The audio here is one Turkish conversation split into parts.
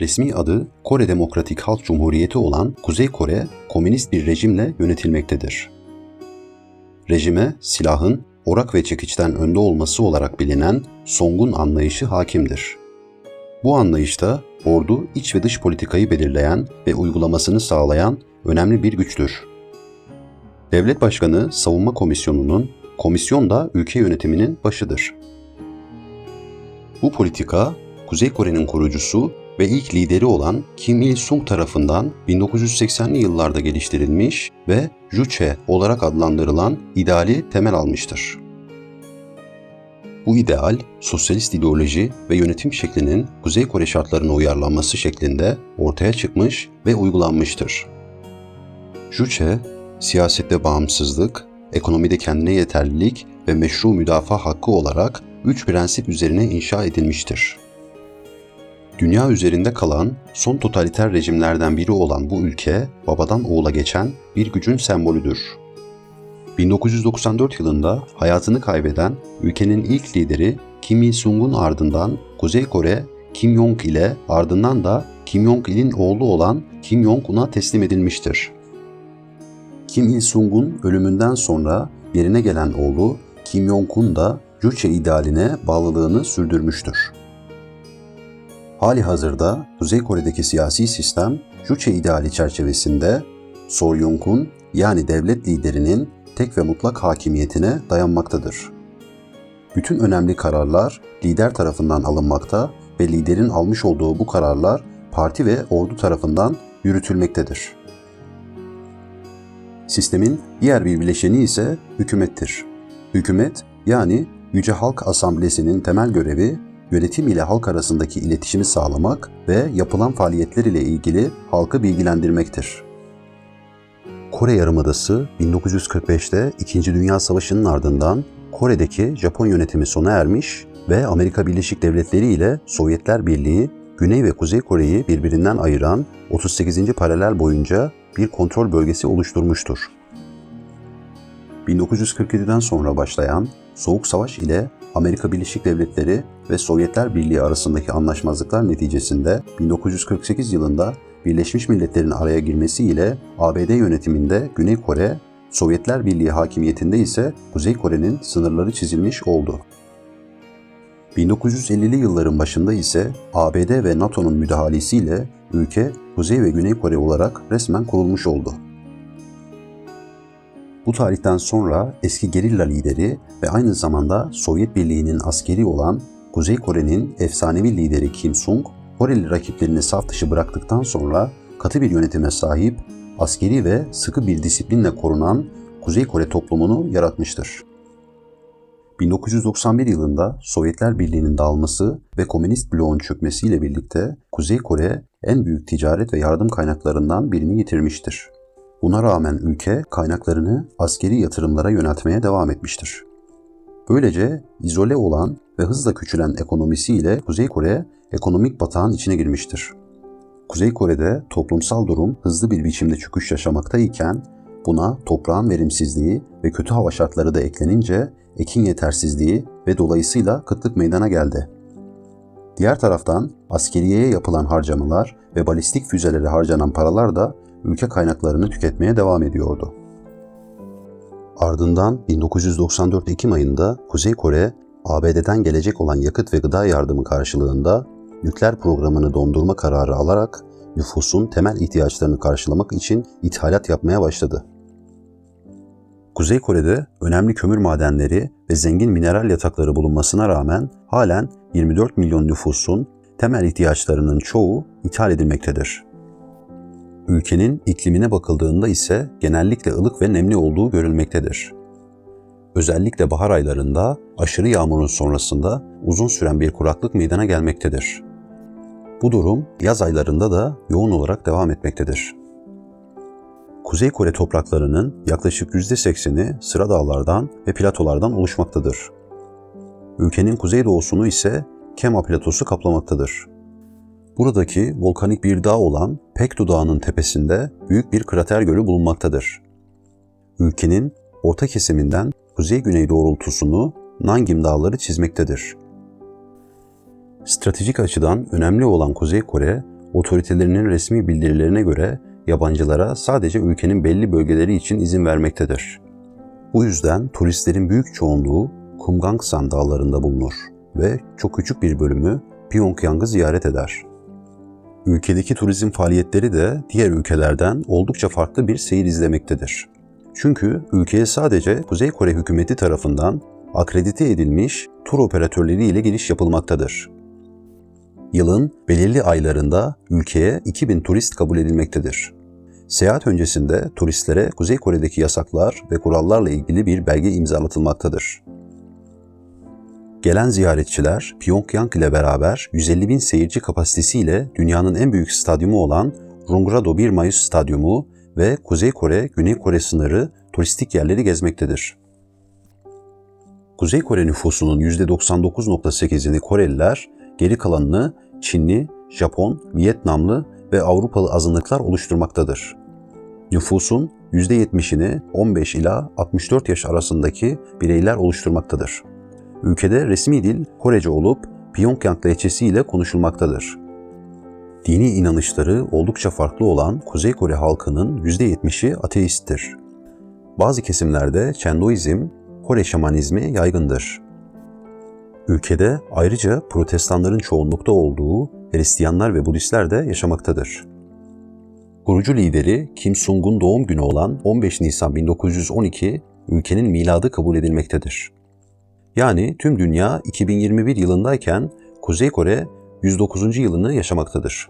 resmi adı Kore Demokratik Halk Cumhuriyeti olan Kuzey Kore, komünist bir rejimle yönetilmektedir. Rejime silahın orak ve çekiçten önde olması olarak bilinen Songun anlayışı hakimdir. Bu anlayışta ordu iç ve dış politikayı belirleyen ve uygulamasını sağlayan önemli bir güçtür. Devlet Başkanı Savunma Komisyonu'nun, komisyon da ülke yönetiminin başıdır. Bu politika, Kuzey Kore'nin kurucusu ve ilk lideri olan Kim Il-sung tarafından 1980'li yıllarda geliştirilmiş ve Juche olarak adlandırılan ideali temel almıştır. Bu ideal, sosyalist ideoloji ve yönetim şeklinin Kuzey Kore şartlarına uyarlanması şeklinde ortaya çıkmış ve uygulanmıştır. Juche, siyasette bağımsızlık, ekonomide kendine yeterlilik ve meşru müdafaa hakkı olarak üç prensip üzerine inşa edilmiştir. Dünya üzerinde kalan son totaliter rejimlerden biri olan bu ülke, babadan oğula geçen bir gücün sembolüdür. 1994 yılında hayatını kaybeden ülkenin ilk lideri Kim Il-sung'un ardından Kuzey Kore, Kim Jong ile ardından da Kim Jong il'in oğlu olan Kim Jong-un'a teslim edilmiştir. Kim Il-sung'un ölümünden sonra yerine gelen oğlu Kim Jong-un da Juche idealine bağlılığını sürdürmüştür. Hali hazırda Kuzey Kore'deki siyasi sistem Juche ideali çerçevesinde Soryong-kun yani devlet liderinin tek ve mutlak hakimiyetine dayanmaktadır. Bütün önemli kararlar lider tarafından alınmakta ve liderin almış olduğu bu kararlar parti ve ordu tarafından yürütülmektedir. Sistemin diğer bir bileşeni ise hükümettir. Hükümet yani Yüce Halk Asamblesi'nin temel görevi yönetim ile halk arasındaki iletişimi sağlamak ve yapılan faaliyetler ile ilgili halkı bilgilendirmektir. Kore Yarımadası 1945'te 2. Dünya Savaşı'nın ardından Kore'deki Japon yönetimi sona ermiş ve Amerika Birleşik Devletleri ile Sovyetler Birliği Güney ve Kuzey Kore'yi birbirinden ayıran 38. paralel boyunca bir kontrol bölgesi oluşturmuştur. 1947'den sonra başlayan Soğuk Savaş ile Amerika Birleşik Devletleri ve Sovyetler Birliği arasındaki anlaşmazlıklar neticesinde 1948 yılında Birleşmiş Milletler'in araya girmesiyle ABD yönetiminde Güney Kore, Sovyetler Birliği hakimiyetinde ise Kuzey Kore'nin sınırları çizilmiş oldu. 1950'li yılların başında ise ABD ve NATO'nun müdahalesiyle ülke Kuzey ve Güney Kore olarak resmen kurulmuş oldu. Bu tarihten sonra eski gerilla lideri ve aynı zamanda Sovyet Birliği'nin askeri olan Kuzey Kore'nin efsanevi lideri Kim Sung, Koreli rakiplerini saf dışı bıraktıktan sonra katı bir yönetime sahip, askeri ve sıkı bir disiplinle korunan Kuzey Kore toplumunu yaratmıştır. 1991 yılında Sovyetler Birliği'nin dağılması ve komünist bloğun çökmesiyle birlikte Kuzey Kore en büyük ticaret ve yardım kaynaklarından birini yitirmiştir. Buna rağmen ülke kaynaklarını askeri yatırımlara yöneltmeye devam etmiştir. Böylece izole olan ve hızla küçülen ekonomisiyle Kuzey Kore ekonomik batağın içine girmiştir. Kuzey Kore'de toplumsal durum hızlı bir biçimde çöküş yaşamaktayken buna toprağın verimsizliği ve kötü hava şartları da eklenince ekin yetersizliği ve dolayısıyla kıtlık meydana geldi. Diğer taraftan askeriyeye yapılan harcamalar ve balistik füzelere harcanan paralar da ülke kaynaklarını tüketmeye devam ediyordu. Ardından 1994 Ekim ayında Kuzey Kore, ABD'den gelecek olan yakıt ve gıda yardımı karşılığında nükleer programını dondurma kararı alarak nüfusun temel ihtiyaçlarını karşılamak için ithalat yapmaya başladı. Kuzey Kore'de önemli kömür madenleri ve zengin mineral yatakları bulunmasına rağmen halen 24 milyon nüfusun temel ihtiyaçlarının çoğu ithal edilmektedir. Ülkenin iklimine bakıldığında ise genellikle ılık ve nemli olduğu görülmektedir. Özellikle bahar aylarında aşırı yağmurun sonrasında uzun süren bir kuraklık meydana gelmektedir. Bu durum yaz aylarında da yoğun olarak devam etmektedir. Kuzey Kore topraklarının yaklaşık %80'i sıra dağlardan ve platolardan oluşmaktadır. Ülkenin kuzeydoğusunu ise Kema platosu kaplamaktadır. Buradaki volkanik bir dağ olan Pektu Dağı'nın tepesinde büyük bir krater gölü bulunmaktadır. Ülkenin orta kesiminden kuzey-güney doğrultusunu Nangim Dağları çizmektedir. Stratejik açıdan önemli olan Kuzey Kore, otoritelerinin resmi bildirilerine göre yabancılara sadece ülkenin belli bölgeleri için izin vermektedir. Bu yüzden turistlerin büyük çoğunluğu Kumgangsan dağlarında bulunur ve çok küçük bir bölümü Pyongyang'ı ziyaret eder. Ülkedeki turizm faaliyetleri de diğer ülkelerden oldukça farklı bir seyir izlemektedir. Çünkü ülkeye sadece Kuzey Kore hükümeti tarafından akredite edilmiş tur operatörleri ile giriş yapılmaktadır. Yılın belirli aylarında ülkeye 2000 turist kabul edilmektedir. Seyahat öncesinde turistlere Kuzey Kore'deki yasaklar ve kurallarla ilgili bir belge imzalatılmaktadır. Gelen ziyaretçiler Pyongyang ile beraber 150 bin seyirci kapasitesiyle dünyanın en büyük stadyumu olan Rungrado 1 Mayıs Stadyumu ve Kuzey Kore, Güney Kore sınırı turistik yerleri gezmektedir. Kuzey Kore nüfusunun %99.8'ini Koreliler, geri kalanını Çinli, Japon, Vietnamlı ve Avrupalı azınlıklar oluşturmaktadır. Nüfusun %70'ini 15 ila 64 yaş arasındaki bireyler oluşturmaktadır. Ülkede resmi dil Korece olup Pyongyang lehçesiyle konuşulmaktadır. Dini inanışları oldukça farklı olan Kuzey Kore halkının %70'i ateisttir. Bazı kesimlerde Chendoizm, Kore şamanizmi yaygındır. Ülkede ayrıca protestanların çoğunlukta olduğu Hristiyanlar ve Budistler de yaşamaktadır. Kurucu lideri Kim Sung'un doğum günü olan 15 Nisan 1912 ülkenin miladı kabul edilmektedir. Yani tüm dünya 2021 yılındayken Kuzey Kore 109. yılını yaşamaktadır.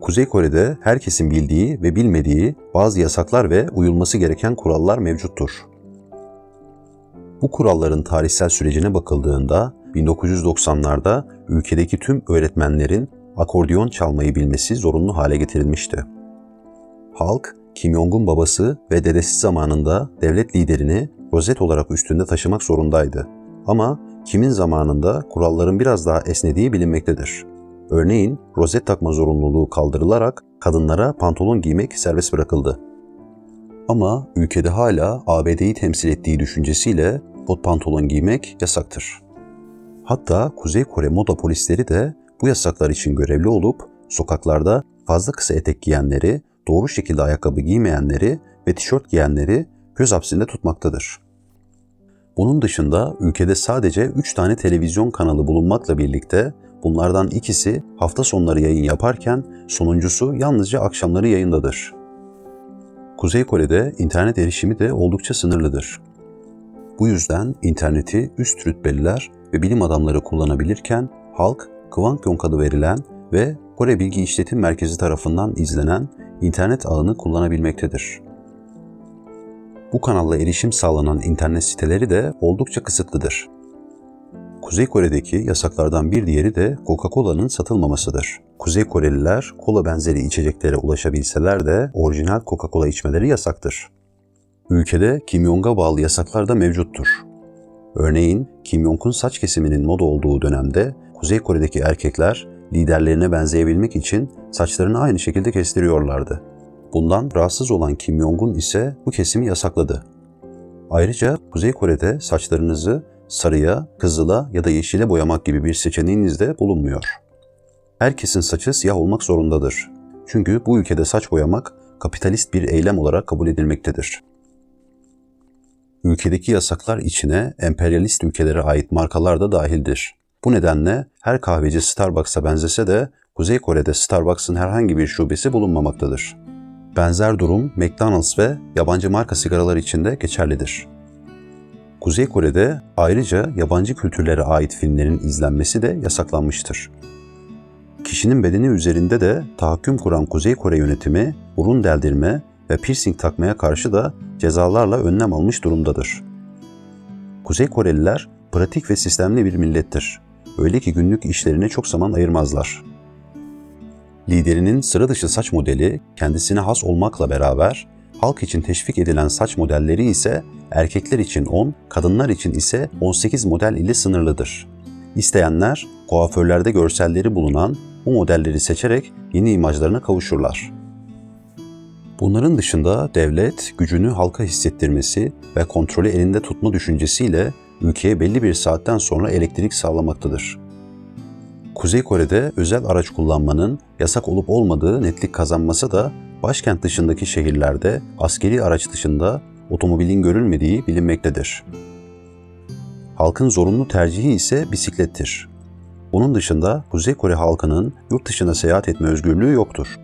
Kuzey Kore'de herkesin bildiği ve bilmediği bazı yasaklar ve uyulması gereken kurallar mevcuttur. Bu kuralların tarihsel sürecine bakıldığında 1990'larda ülkedeki tüm öğretmenlerin akordeon çalmayı bilmesi zorunlu hale getirilmişti. Halk, Kim Jong-un babası ve dedesi zamanında devlet liderini rozet olarak üstünde taşımak zorundaydı. Ama Kim'in zamanında kuralların biraz daha esnediği bilinmektedir. Örneğin rozet takma zorunluluğu kaldırılarak kadınlara pantolon giymek serbest bırakıldı. Ama ülkede hala ABD'yi temsil ettiği düşüncesiyle kot pantolon giymek yasaktır. Hatta Kuzey Kore moda polisleri de bu yasaklar için görevli olup sokaklarda fazla kısa etek giyenleri, doğru şekilde ayakkabı giymeyenleri ve tişört giyenleri göz hapsinde tutmaktadır. Bunun dışında ülkede sadece 3 tane televizyon kanalı bulunmakla birlikte bunlardan ikisi hafta sonları yayın yaparken sonuncusu yalnızca akşamları yayındadır. Kuzey Kore'de internet erişimi de oldukça sınırlıdır. Bu yüzden interneti üst rütbeliler ve bilim adamları kullanabilirken halk Kwangyong adı verilen ve Kore Bilgi İşletim Merkezi tarafından izlenen internet ağını kullanabilmektedir. Bu kanalla erişim sağlanan internet siteleri de oldukça kısıtlıdır. Kuzey Kore'deki yasaklardan bir diğeri de Coca-Cola'nın satılmamasıdır. Kuzey Koreliler kola benzeri içeceklere ulaşabilseler de orijinal Coca-Cola içmeleri yasaktır. Ülkede Kim Jong'a bağlı yasaklar da mevcuttur. Örneğin Kim Jong'un saç kesiminin moda olduğu dönemde Kuzey Kore'deki erkekler liderlerine benzeyebilmek için saçlarını aynı şekilde kestiriyorlardı. Bundan rahatsız olan Kim Jong-un ise bu kesimi yasakladı. Ayrıca Kuzey Kore'de saçlarınızı sarıya, kızıla ya da yeşile boyamak gibi bir seçeneğiniz de bulunmuyor. Herkesin saçı siyah olmak zorundadır. Çünkü bu ülkede saç boyamak kapitalist bir eylem olarak kabul edilmektedir. Ülkedeki yasaklar içine emperyalist ülkelere ait markalar da dahildir. Bu nedenle her kahveci Starbucks'a benzese de Kuzey Kore'de Starbucks'ın herhangi bir şubesi bulunmamaktadır. Benzer durum McDonald's ve yabancı marka sigaralar için de geçerlidir. Kuzey Kore'de ayrıca yabancı kültürlere ait filmlerin izlenmesi de yasaklanmıştır. Kişinin bedeni üzerinde de tahakküm kuran Kuzey Kore yönetimi burun deldirme ve piercing takmaya karşı da cezalarla önlem almış durumdadır. Kuzey Koreliler pratik ve sistemli bir millettir. Öyle ki günlük işlerine çok zaman ayırmazlar. Liderinin sıra dışı saç modeli kendisine has olmakla beraber halk için teşvik edilen saç modelleri ise erkekler için 10, kadınlar için ise 18 model ile sınırlıdır. İsteyenler kuaförlerde görselleri bulunan bu modelleri seçerek yeni imajlarına kavuşurlar. Bunların dışında devlet gücünü halka hissettirmesi ve kontrolü elinde tutma düşüncesiyle ülkeye belli bir saatten sonra elektrik sağlamaktadır. Kuzey Kore'de özel araç kullanmanın yasak olup olmadığı netlik kazanmasa da başkent dışındaki şehirlerde askeri araç dışında otomobilin görülmediği bilinmektedir. Halkın zorunlu tercihi ise bisiklettir. Bunun dışında Kuzey Kore halkının yurt dışına seyahat etme özgürlüğü yoktur.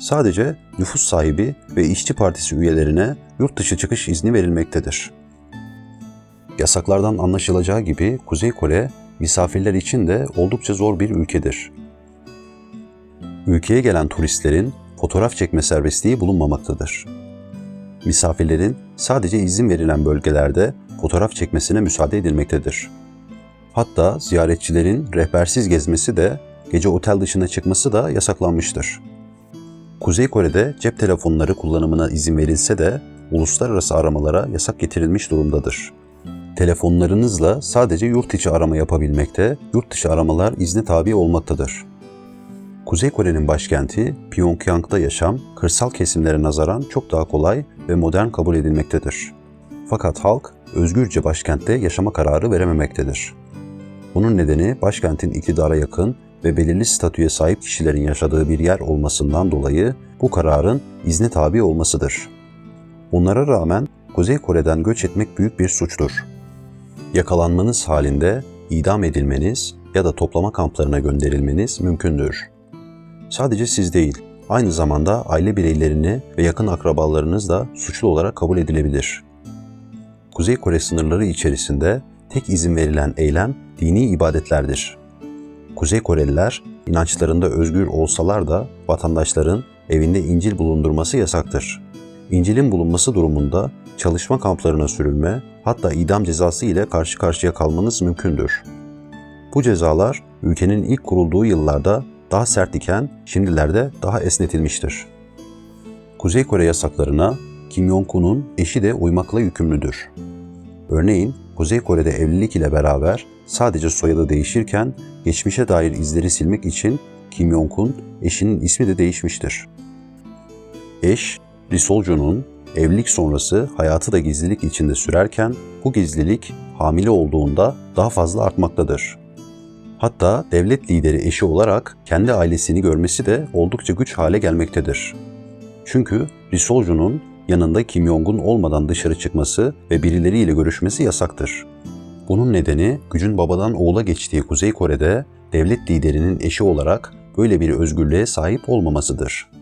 Sadece nüfus sahibi ve işçi partisi üyelerine yurt dışı çıkış izni verilmektedir. Yasaklardan anlaşılacağı gibi Kuzey Kore misafirler için de oldukça zor bir ülkedir. Ülkeye gelen turistlerin fotoğraf çekme serbestliği bulunmamaktadır. Misafirlerin sadece izin verilen bölgelerde fotoğraf çekmesine müsaade edilmektedir. Hatta ziyaretçilerin rehbersiz gezmesi de gece otel dışına çıkması da yasaklanmıştır. Kuzey Kore'de cep telefonları kullanımına izin verilse de uluslararası aramalara yasak getirilmiş durumdadır. Telefonlarınızla sadece yurt içi arama yapabilmekte, yurt dışı aramalar izne tabi olmaktadır. Kuzey Kore'nin başkenti Pyongyang'da yaşam, kırsal kesimlere nazaran çok daha kolay ve modern kabul edilmektedir. Fakat halk özgürce başkentte yaşama kararı verememektedir. Bunun nedeni başkentin iktidara yakın ve belirli statüye sahip kişilerin yaşadığı bir yer olmasından dolayı bu kararın izne tabi olmasıdır. Bunlara rağmen Kuzey Kore'den göç etmek büyük bir suçtur. Yakalanmanız halinde idam edilmeniz ya da toplama kamplarına gönderilmeniz mümkündür. Sadece siz değil, aynı zamanda aile bireylerini ve yakın akrabalarınız da suçlu olarak kabul edilebilir. Kuzey Kore sınırları içerisinde tek izin verilen eylem dini ibadetlerdir. Kuzey Koreliler inançlarında özgür olsalar da vatandaşların evinde İncil bulundurması yasaktır. İncil'in bulunması durumunda çalışma kamplarına sürülme, hatta idam cezası ile karşı karşıya kalmanız mümkündür. Bu cezalar ülkenin ilk kurulduğu yıllarda daha sert iken şimdilerde daha esnetilmiştir. Kuzey Kore yasaklarına Kim Jong-un'un eşi de uymakla yükümlüdür. Örneğin Kuzey Kore'de evlilik ile beraber sadece soyadı değişirken geçmişe dair izleri silmek için Kim Jong-un eşinin ismi de değişmiştir. Eş, Ri Sol-jun'un evlilik sonrası hayatı da gizlilik içinde sürerken bu gizlilik hamile olduğunda daha fazla artmaktadır. Hatta devlet lideri eşi olarak kendi ailesini görmesi de oldukça güç hale gelmektedir. Çünkü Ri Sol-jun'un yanında Kim Jong-un olmadan dışarı çıkması ve birileriyle görüşmesi yasaktır. Bunun nedeni gücün babadan oğula geçtiği Kuzey Kore'de devlet liderinin eşi olarak böyle bir özgürlüğe sahip olmamasıdır.